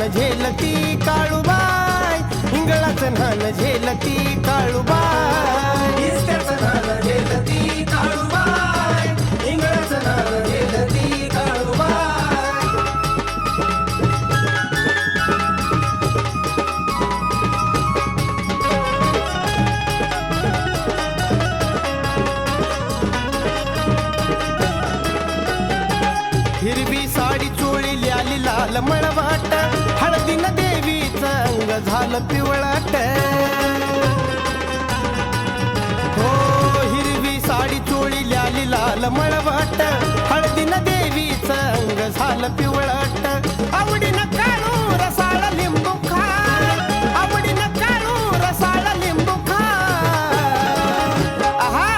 नान झेलती काळूबाई. हिंगळाचं नान झेलती काळूबाई. इस्त्याचं नान झेलती काळूबाई. हिंगळाचं नान झेलती काळूबाई. हिरवी साडी चोळी ल्याली लाल मळवाट. हळदीनं देवीच अंग झालं पिवळट. हो हिरवी साडी चोळी ल्याली लाल मळवट. हळदीनं देवीच अंग झालं पिवळट. आवडीनं काढू रसाळ लिंबू खा आवडीनं काढू रसाळ लिंबू खा आहा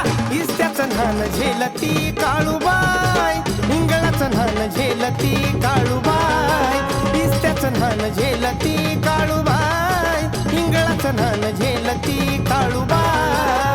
इस्त्याचं नान झेलती काळूबाई. इंगळाचं नान झेलती काळूबाय इस्त्याचं नान झेलती काळूबाय इंगळाचं नान झेलती काळूबाई.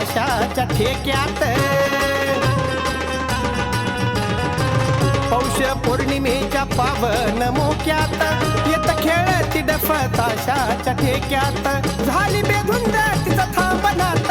डफताशाच्या ठेक्यात. पौष पौर्णिमेच्या पावन मोक्यात. येत खेळती डफताशाच्या ठेक्यात. झाली बेधुंद तिचा थांबनात.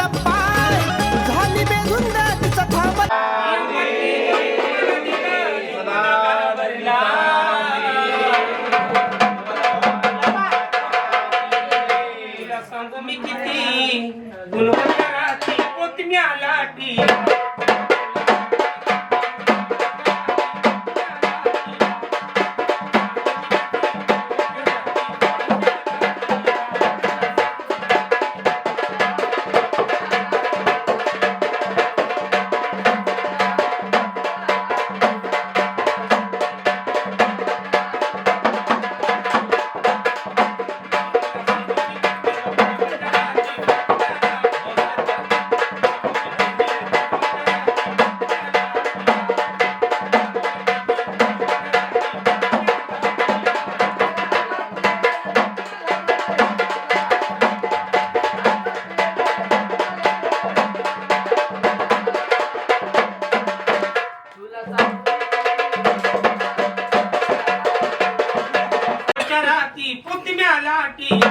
aquí.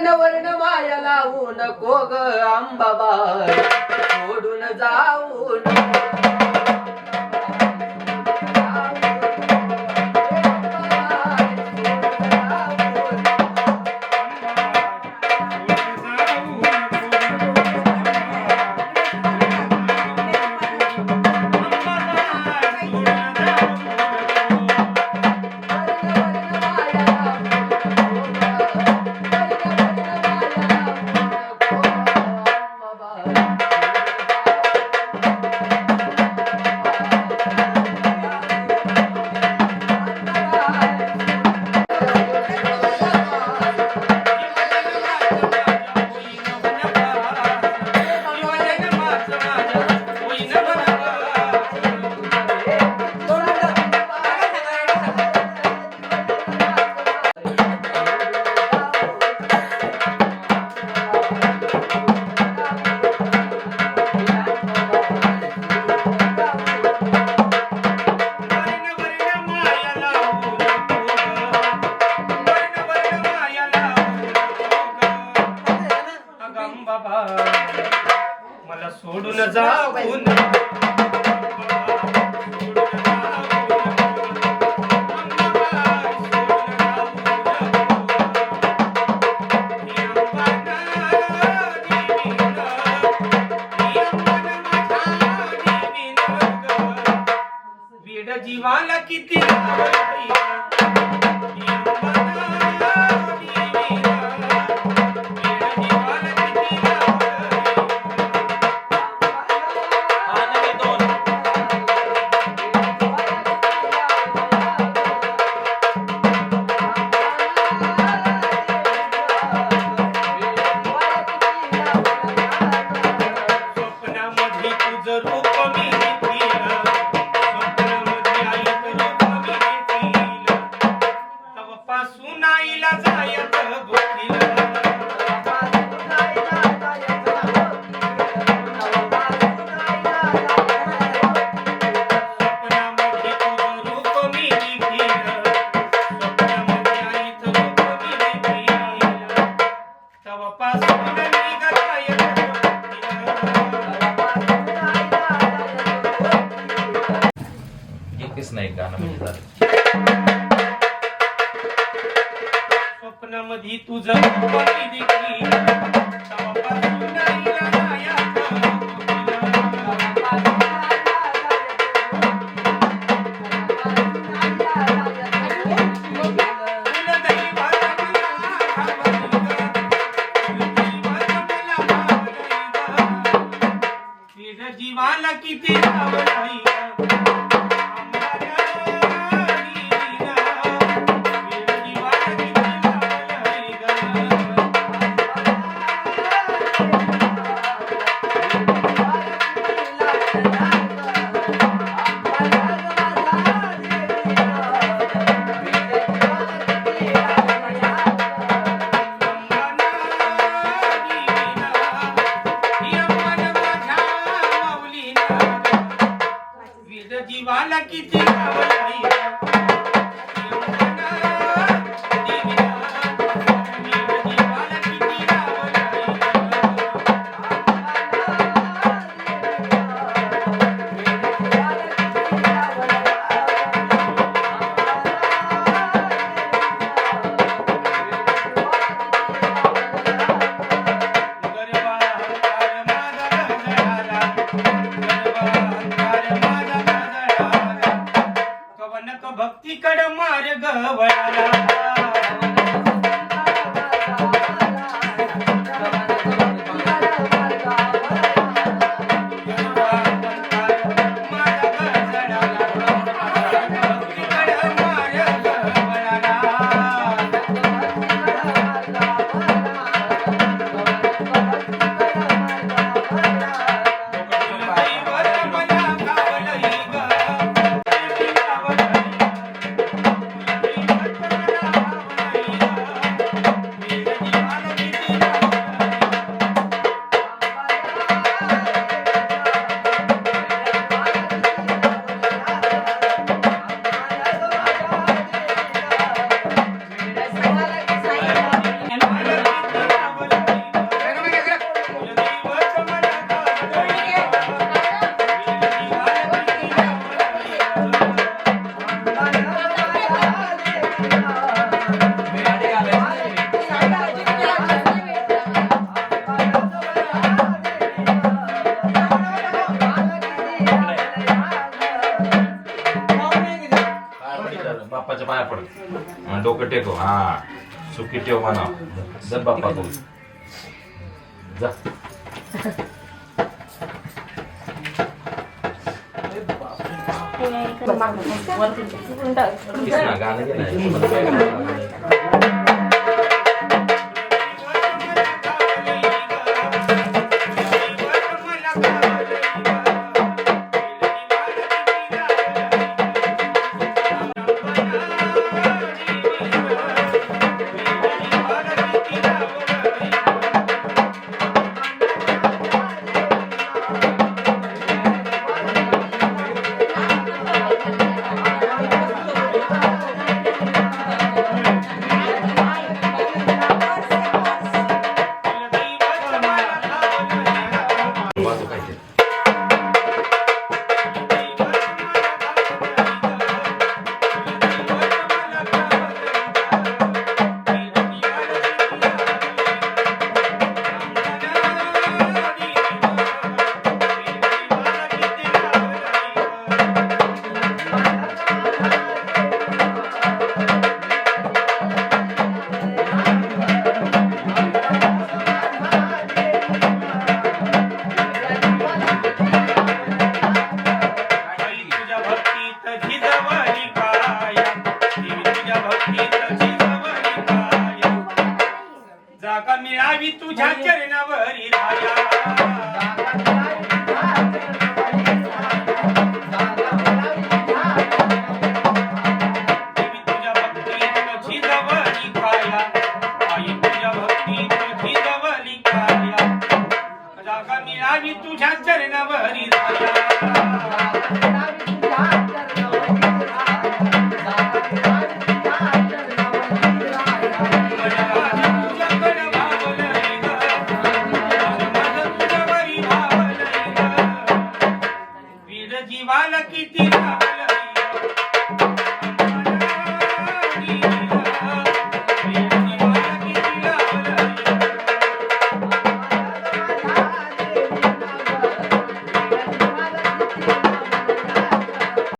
वर्ण वर्ण माया लावून ग अंबाबाई सोडून जाऊन बाबा मला सोडून जा एकच नाही गाणं म्हणजे झालं स्वप्नामध्ये तुझं इकड मार्ग वळाला बाप्पाच्या पाया पड हा, डोकं टेको हा. सुखी ठेव म्हणा. जर बाप्पा तू. जा. गाणं ना.